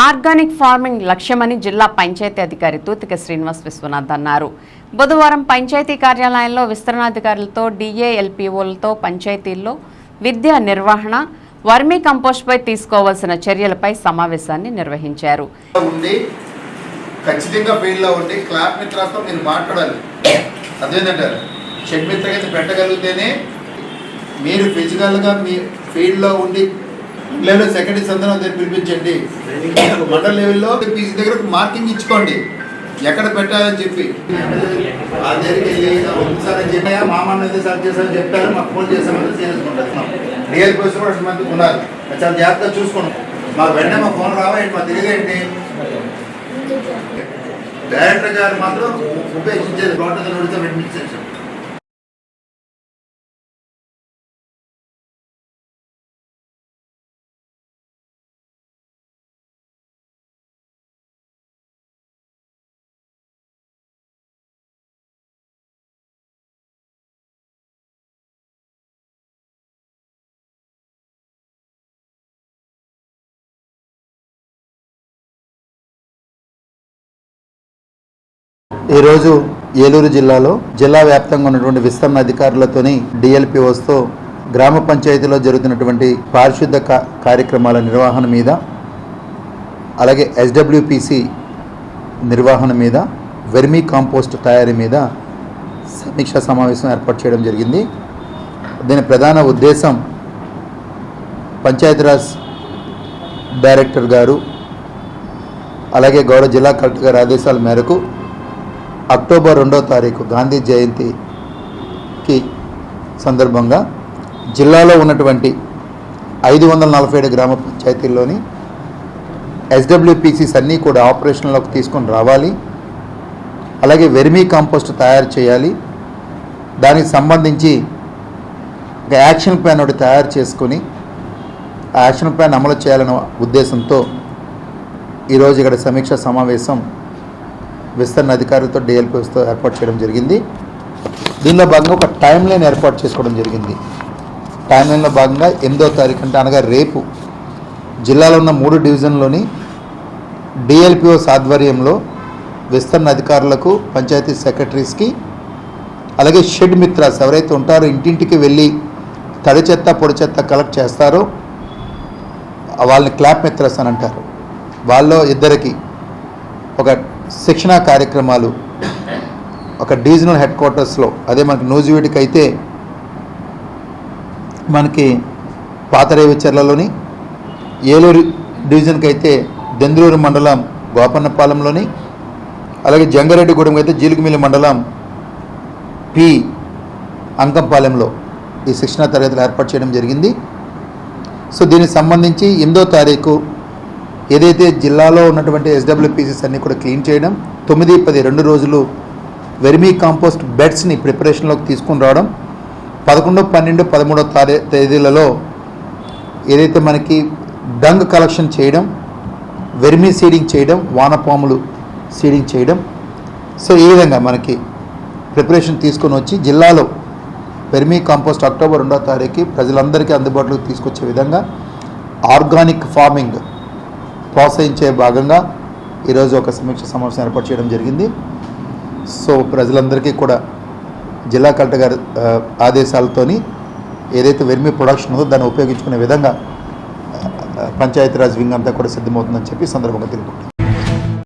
Organic farming లక్ష్యమని జిల్లా పంచాయతీ అధికారి తూతిక శ్రీనివాస్ విశ్వనాథ్ అన్నారు. బుధవారం పంచాయతీ కార్యాలయంలో విస్తరణాధికారులతో డిఏఎల్పిఓలతో పంచాయతీల్లో విద్యా నిర్వహణ వర్మీ కంపోస్ట్పై తీసుకోవాల్సిన చర్యలపై సమావేశాన్ని నిర్వహించారు. ఖచ్చితంగా ఫీల్డ్లో ఉండి క్లాప్ మీరు మాట్లాడాలి. అదేంటంటారు షెడ్ పెట్టగలిగితేనే మీరు ఫిజికల్గా మీ ఫీల్డ్లో ఉండి పిల్లలు సెకండరీ అందరం దగ్గర పిలిపించండి. మండల లెవెల్లో పీసీ దగ్గర మార్కింగ్ ఇచ్చుకోండి. ఎక్కడ పెట్టాలని చెప్పి. ఆ దగ్గరికి వెళ్ళి ఒకసారి అని అయితే సార్ చేశారని చెప్పారు మాకు ఫోన్ చేసామని చేసుకుంటారు రియల్ పర్సన్ కూడా మంది ఉన్నారు. చాలా జాగ్రత్తగా చూసుకోండి. మాకు వెంటనే మా ఫోన్ రావేంటి మాకు తెలియదేంటి డైరెక్టర్ గారు మాత్రం ఉపేక్షించేది టోటల్ నోటితో పెట్టించారు ఈరోజు ఏలూరు జిల్లాలో జిల్లా వ్యాప్తంగా ఉన్నటువంటి విస్తరణ అధికారులతోని డిఎల్పిఓస్తో గ్రామ పంచాయతీలో జరుగుతున్నటువంటి పారిశుద్ధ కార్యక్రమాల నిర్వహణ మీద అలాగే ఎస్డబ్ల్యూపిసి నిర్వహణ మీద వెర్మీ కాంపోస్ట్ తయారీ మీద సమీక్షా సమావేశం ఏర్పాటు చేయడం జరిగింది. దీని ప్రధాన ఉద్దేశం పంచాయతీరాజ్ డైరెక్టర్ గారు అలాగే గౌరవ జిల్లా కలెక్టర్ గారి ఆదేశాల మేరకు అక్టోబర్ రెండో తారీఖు గాంధీ జయంతికి సందర్భంగా జిల్లాలో ఉన్నటువంటి ఐదు వందల నలభై ఏడు గ్రామ పంచాయతీల్లోని ఎస్డబ్ల్యూపీసీస్ అన్నీ కూడా ఆపరేషన్లోకి తీసుకొని రావాలి. అలాగే వెర్మీ కాంపోస్ట్ తయారు చేయాలి. దానికి సంబంధించి ఒక యాక్షన్ ప్లాన్ ఒకటి తయారు చేసుకొని ఆ యాక్షన్ ప్లాన్ అమలు చేయాలనే ఉద్దేశంతో ఈరోజు ఇక్కడ సమీక్ష సమావేశం విస్తరణ అధికారులతో డిఎల్పిఎస్తో ఏర్పాటు చేయడం జరిగింది. దీనిలో భాగంగా ఒక టైం లైన్ ఏర్పాటు చేసుకోవడం జరిగింది. టైం లైన్లో భాగంగా ఎనిమిదో తారీఖు అంటే అనగా రేపు జిల్లాలో ఉన్న మూడు డివిజన్లోని డిఎల్పిఓస్ ఆధ్వర్యంలో విస్తరణ అధికారులకు పంచాయతీ సెక్రటరీస్కి అలాగే షెడ్ మిత్రాస్ ఎవరైతే ఉంటారో ఇంటింటికి వెళ్ళి తడి చెత్త పొడి చెత్త కలెక్ట్ చేస్తారో వాళ్ళని క్లాప్ మిత్రస్ అని అంటారు. వాళ్ళలో ఇద్దరికి ఒక శిక్షణా కార్యక్రమాలు ఒక డివిజనల్ హెడ్ క్వార్టర్స్లో అదే మనకి నూజివీటికి అయితే మనకి పాతరేవిచర్లలోని ఏలూరు డివిజన్కి అయితే దెందులూరు మండలం గోపన్నపాలెంలోని అలాగే జంగారెడ్డిగూడెంకి అయితే జీలుగుమిల్లి మండలం పి అంకంపాలెంలో ఈ శిక్షణా తరగతులు ఏర్పాటు చేయడం జరిగింది. సో దీనికి సంబంధించి ఎనిమిదో తారీఖు ఏదైతే జిల్లాలో ఉన్నటువంటి ఎస్డబ్ల్యూపీసీస్ అన్నీ కూడా క్లీన్ చేయడం తొమ్మిది పది రెండు రోజులు వెర్మీ కాంపోస్ట్ బెడ్స్ని ప్రిపరేషన్లోకి తీసుకుని రావడం పదకొండు పన్నెండు పదమూడో తారీ తేదీలలో ఏదైతే మనకి డంగ్ కలెక్షన్ చేయడం వెర్మీ సీడింగ్ చేయడం వానపాములు సీడింగ్ చేయడం సో ఈ విధంగా మనకి ప్రిపరేషన్ తీసుకొని వచ్చి జిల్లాలో వెర్మీ కాంపోస్ట్ అక్టోబర్ రెండో తారీఖు ప్రజలందరికీ అందుబాటులోకి తీసుకొచ్చే విధంగా ఆర్గానిక్ ఫార్మింగ్ ప్రోత్సహించే భాగంగా ఈరోజు ఒక సమీక్ష సమావేశం ఏర్పాటు చేయడం జరిగింది. సో ప్రజలందరికీ కూడా జిల్లా కలెక్టర్ గారి ఆదేశాలతోని ఏదైతే వెర్మి ప్రొడక్షన్ ఉందో దాన్ని ఉపయోగించుకునే విధంగా పంచాయతీరాజ్ వింగ్ అంతా కూడా సిద్ధమవుతుందని చెప్పి సందర్భంగా తెలుపుకుంటున్నాను